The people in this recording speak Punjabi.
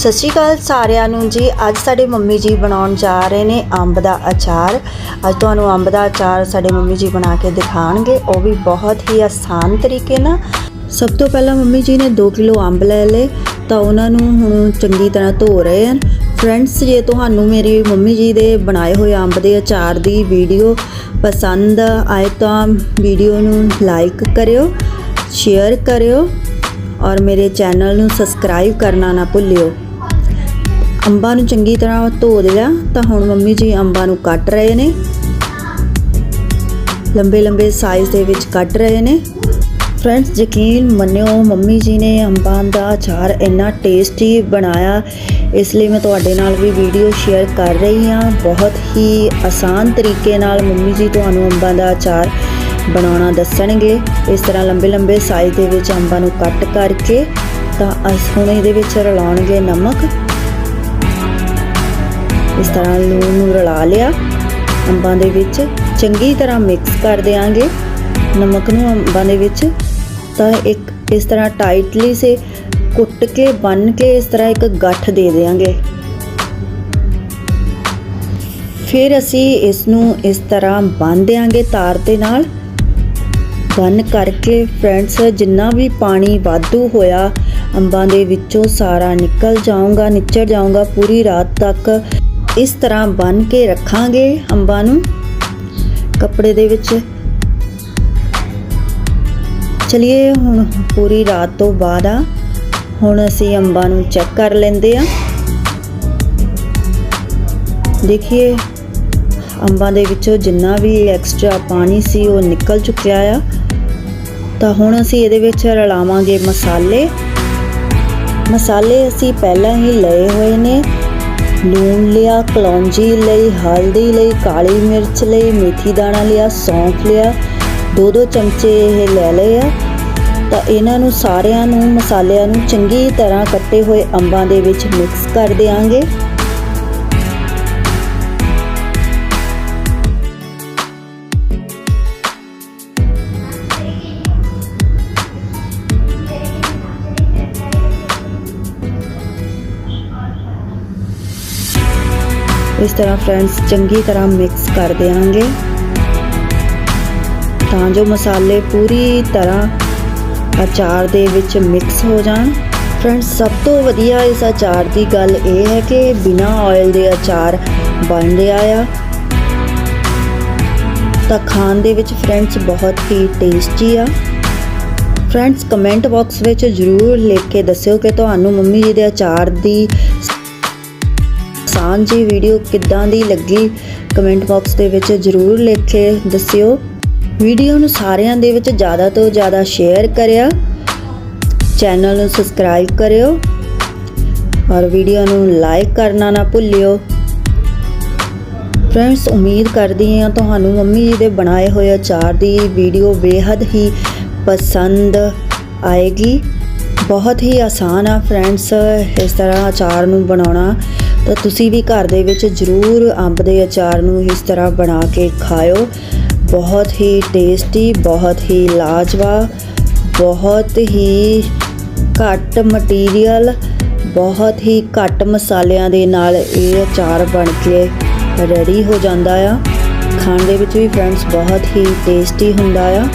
ਸਤਿ ਸ਼੍ਰੀ ਅਕਾਲ ਸਾਰਿਆਂ ਨੂੰ ਜੀ। ਅੱਜ ਸਾਡੇ ਮੰਮੀ ਜੀ ਬਣਾਉਣ ਜਾ ਰਹੇ ਨੇ ਅੰਬ ਦਾ ਅਚਾਰ। ਅੱਜ ਤੁਹਾਨੂੰ ਅੰਬ ਦਾ ਅਚਾਰ ਸਾਡੇ ਮੰਮੀ ਜੀ ਬਣਾ ਕੇ ਦਿਖਾਣਗੇ ਉਹ ਵੀ ਬਹੁਤ ਹੀ ਆਸਾਨ ਤਰੀਕੇ ਨਾਲ। ਸਭ ਤੋਂ ਪਹਿਲਾਂ ਮੰਮੀ ਜੀ ਨੇ 2 ਕਿਲੋ ਅੰਬ ਲੈ ਲਏ। ਤਾਂ ਉਹਨਾਂ ਨੂੰ ਹੁਣ ਚੰਗੀ ਤਰ੍ਹਾਂ ਧੋ ਰਹੇ ਹਨ। ਫਰੈਂਡਸ, ਜੇ ਤੁਹਾਨੂੰ ਮੇਰੀ ਮੰਮੀ ਜੀ ਦੇ ਬਣਾਏ ਹੋਏ ਅੰਬ ਦੇ ਅਚਾਰ ਦੀ ਵੀਡੀਓ ਪਸੰਦ ਆਏ ਤਾਂ ਵੀਡੀਓ ਨੂੰ ਲਾਈਕ ਕਰਿਓ, ਸ਼ੇਅਰ ਕਰਿਓ ਔਰ ਮੇਰੇ ਚੈਨਲ ਨੂੰ ਸਬਸਕ੍ਰਾਈਬ ਕਰਨਾ ਨਾ ਭੁੱਲਿਓ। ਅੰਬਾਂ ਨੂੰ ਚੰਗੀ ਤਰ੍ਹਾਂ ਧੋ ਲਿਆ, ਤਾਂ ਹੁਣ ਮੰਮੀ ਜੀ ਅੰਬਾਂ ਨੂੰ ਕੱਟ ਰਹੇ ਨੇ। ਲੰਬੇ ਲੰਬੇ ਸਾਈਜ਼ ਦੇ ਵਿੱਚ ਕੱਟ ਰਹੇ ਨੇ। ਫਰੈਂਡਸ ਯਕੀਨ ਮੰਨਿਓ, ਮੰਮੀ ਜੀ ਨੇ ਅੰਬਾਂ ਦਾ ਅਚਾਰ ਇੰਨਾ ਟੇਸਟੀ ਬਣਾਇਆ। ਇਸ ਲਈ ਮੈਂ ਤੁਹਾਡੇ ਨਾਲ ਵੀ ਵੀਡੀਓ ਸ਼ੇਅਰ ਕਰ ਰਹੀ ਹਾਂ। ਬਹੁਤ ਹੀ ਆਸਾਨ ਤਰੀਕੇ ਨਾਲ ਮੰਮੀ ਜੀ ਤੁਹਾਨੂੰ ਅੰਬਾਂ ਦਾ ਅਚਾਰ ਬਣਾਉਣਾ ਦੱਸਣਗੇ। ਇਸ ਤਰ੍ਹਾਂ ਲੰਬੇ ਲੰਬੇ ਸਾਈਜ਼ ਦੇ ਵਿੱਚ ਅੰਬਾਂ ਨੂੰ ਕੱਟ ਕਰਕੇ ਤਾਂ ਅਸ ਹੁਣ ਇਹਦੇ ਵਿੱਚ ਰਲਾਉਣਗੇ ਨਮਕ। ਇਸ ਤਰ੍ਹਾਂ ਲੂਣ ਨੂੰ ਰਲਾ ਲਿਆ। ਅੰਬਾਂ ਦੇ ਵਿੱਚ ਚੰਗੀ ਤਰ੍ਹਾਂ ਮਿਕਸ ਕਰ ਦੇਾਂਗੇ ਨਮਕ ਨੂੰ ਅੰਬਾਂ ਦੇ ਵਿੱਚ ਤਾਂ ਇੱਕ ਇਸ ਤਰ੍ਹਾਂ ਟਾਈਟਲੀ ਸੇ ਕੁੱਟ ਕੇ, ਬੰਨ ਕੇ ਇਸ ਤਰ੍ਹਾਂ ਇੱਕ ਗੱਠ ਦੇ ਦੇਾਂਗੇ ਫਿਰ ਅਸੀਂ ਇਸ ਨੂੰ ਇਸ ਤਰ੍ਹਾਂ ਬੰਨ ਦੇਾਂਗੇ ਤਾਰ ਦੇ ਨਾਲ। ਬੰਨ ਕਰਕੇ ਫਰੈਂਡਸ ਜਿੰਨਾ ਵੀ ਪਾਣੀ ਵਾਧੂ ਹੋਇਆ, ਅੰਬਾਂ ਦੇ ਵਿੱਚੋਂ ਸਾਰਾ ਨਿਕਲ ਜਾਊਗਾ, ਨਿਚੜ ਜਾਊਗਾ ਪੂਰੀ ਰਾਤ ਤੱਕ। ਇਸ ਤਰ੍ਹਾਂ ਬੰਨ ਕੇ ਰੱਖਾਂਗੇ ਅੰਬਾਂ ਨੂੰ। ਕੱਪੜੇ ਦੇ ਵਿੱਚ। ਚਲਿਏ ਹੁਣ ਪੂਰੀ ਰਾਤ ਤੋਂ ਬਾਅਦ ਆ। ਹੁਣ ਅਸੀਂ ਅੰਬਾਂ ਨੂੰ ਚੈੱਕ ਕਰ ਲੈਂਦੇ ਆ। ਦੇਖੀਏ, ਅੰਬਾਂ ਦੇ ਵਿੱਚੋਂ ਜਿੰਨਾ ਵੀ ਐਕਸਟਰਾ ਪਾਣੀ ਸੀ ਉਹ ਨਿਕਲ ਚੁੱਕਿਆ ਆ। ਤਾਂ ਹੁਣ ਅਸੀਂ ਇਹਦੇ ਵਿੱਚ ਰਲਾਵਾਂਗੇ ਮਸਾਲੇ। ਮਸਾਲੇ ਅਸੀਂ ਪਹਿਲਾਂ ਹੀ ਲਏ ਹੋਏ ਨੇ। ਲੂਣ ਲਿਆ ਕਲੌਂਜੀ ਲਈ, ਹਲਦੀ ਲਈ, ਕਾਲੀ ਮਿਰਚ ਲਈ, ਮੇਥੀ ਦਾਣਾ ਲਿਆ, ਸੌਂਫ ਲਿਆ। ਦੋ ਦੋ ਚਮਚੇ ਇਹ ਲੈ ਲਏ ਆ। ਤਾਂ ਇਹਨਾਂ ਨੂੰ ਸਾਰਿਆਂ ਨੂੰ, ਮਸਾਲਿਆਂ ਨੂੰ ਚੰਗੀ ਤਰ੍ਹਾਂ ਕੱਟੇ ਹੋਏ ਅੰਬਾਂ ਦੇ ਵਿੱਚ ਮਿਕਸ ਕਰ ਦੇਾਂਗੇ ਇਸ ਤਰ੍ਹਾਂ ਫਰੈਂਡਸ ਚੰਗੀ ਤਰ੍ਹਾਂ ਮਿਕਸ ਕਰ ਦੇਾਂਗੇ ਤਾਂ ਜੋ ਮਸਾਲੇ ਪੂਰੀ ਤਰ੍ਹਾਂ ਅਚਾਰ ਦੇ ਵਿੱਚ ਮਿਕਸ ਹੋ ਜਾਣ। ਫਰੈਂਡਸ, ਸਭ ਤੋਂ ਵਧੀਆ ਇਸ ਅਚਾਰ ਦੀ ਗੱਲ ਇਹ ਹੈ ਕਿ ਬਿਨਾ ਆਇਲ ਦੇ ਅਚਾਰ ਬਣ ਰਿਹਾ ਆ। ਤਾਂ ਖਾਣ ਦੇ ਵਿੱਚ ਫਰੈਂਡਸ ਬਹੁਤ ਹੀ ਟੇਸਟੀ ਆ। ਫਰੈਂਡਸ ਕਮੈਂਟ ਬਾਕਸ ਵਿੱਚ ਜਰੂਰ ਲਿਖ ਕੇ ਦੱਸਿਓ ਕਿ ਤੁਹਾਨੂੰ ਮੰਮੀ ਜੀ ਦੇ ਅਚਾਰ ਦੀ ਆਸਾਨ ਜੀ ਵੀਡੀਓ ਕਿੱਦਾਂ ਦੀ ਲੱਗੀ ਕਮੈਂਟ ਬਾਕਸ ਦੇ ਵਿੱਚ ਜਰੂਰ ਲਿਖ ਕੇ ਦੱਸਿਓ। ਵੀਡੀਓ ਨੂੰ ਸਾਰਿਆਂ ਦੇ ਵਿੱਚ ਜ਼ਿਆਦਾ ਤੋਂ ਜ਼ਿਆਦਾ ਸ਼ੇਅਰ ਕਰਿਆ। ਚੈਨਲ ਨੂੰ ਸਬਸਕ੍ਰਾਈਬ ਕਰਿਓ। ਔਰ ਵੀਡੀਓ ਨੂੰ ਲਾਈਕ ਕਰਨਾ ਨਾ ਭੁੱਲਿਓ। ਫਰੈਂਡਸ, ਉਮੀਦ ਕਰਦੀ ਹਾਂ ਤੁਹਾਨੂੰ ਮੰਮੀ ਜੀ ਦੇ ਬਣਾਏ ਹੋਏ ਅਚਾਰ ਦੀ ਵੀਡੀਓ ਬੇहद ਹੀ ਪਸੰਦ ਆਏਗੀ। ਬਹੁਤ ਹੀ ਆਸਾਨ ਆ ਫਰੈਂਡਸ, ਇਸ ਤਰ੍ਹਾਂ ਅਚਾਰ ਨੂੰ ਬਣਾਉਣਾ। ਤਾਂ ਤੁਸੀਂ ਵੀ ਘਰ ਦੇ ਵਿੱਚ ਜ਼ਰੂਰ ਅੰਬ ਦੇ ਅਚਾਰ ਨੂੰ ਇਸ ਤਰ੍ਹਾਂ ਬਣਾ ਕੇ ਖਾਓ ਬਹੁਤ ਹੀ ਟੇਸਟੀ ਬਹੁਤ ਹੀ ਲਾਜਵਾਬ, ਬਹੁਤ ਹੀ ਘੱਟ ਮਟੀਰੀਅਲ ਬਹੁਤ ਹੀ ਘੱਟ ਮਸਾਲਿਆਂ ਦੇ ਨਾਲ ਇਹ ਅਚਾਰ ਬਣ ਕੇ ਰੈਡੀ ਹੋ ਜਾਂਦਾ ਆ। ਖਾਣ ਦੇ ਵਿੱਚ ਵੀ ਫਰੈਂਡਸ ਬਹੁਤ ਹੀ ਟੇਸਟੀ ਹੁੰਦਾ ਆ।